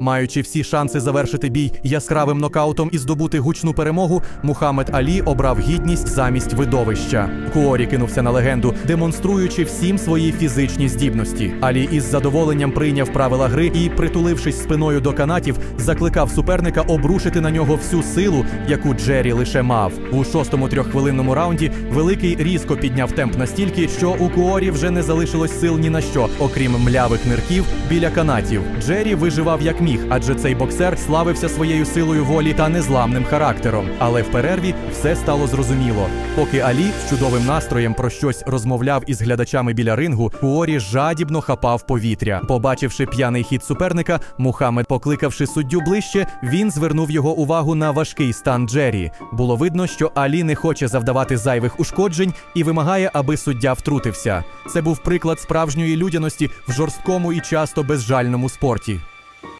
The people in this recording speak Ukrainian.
Маючи всі шанси завершити бій яскравим нокаутом і здобути гучну перемогу, Мухаммед Алі обрав гідність замість видовища. Куорі кинувся на легенду, демонструючи всім свої фізичні здібності. Алі із задоволенням прийняв правила гри і, притулившись спиною до канатів, закликав суперника обрушити на нього всю силу, яку Джері лише мав. У шостому трьоххвилинному раунді великий різко підняв темп настільки, що у Куорі вже не залишилось сил ні на що, окрім млявих нирків біля канатів. Джері виживав як міг, адже цей боксер славився своєю силою волі та незламним характером. Але в перерві все стало зрозуміло. Поки Алі з чудовим настроєм про щось розмовляв із глядачами біля рингу, Куорі жадібно хапав повітря. Побачивши п'яний хід суперника, Мухаммед, покликавши суддю ближче, він звернув його увагу на важкий стан Джері. Було видно, що Алі не хоче завдавати зайвих ушкоджень і вимагає, аби суддя втрутився. Це був приклад справжньої людяності в жорсткому і часто безжальному спорті.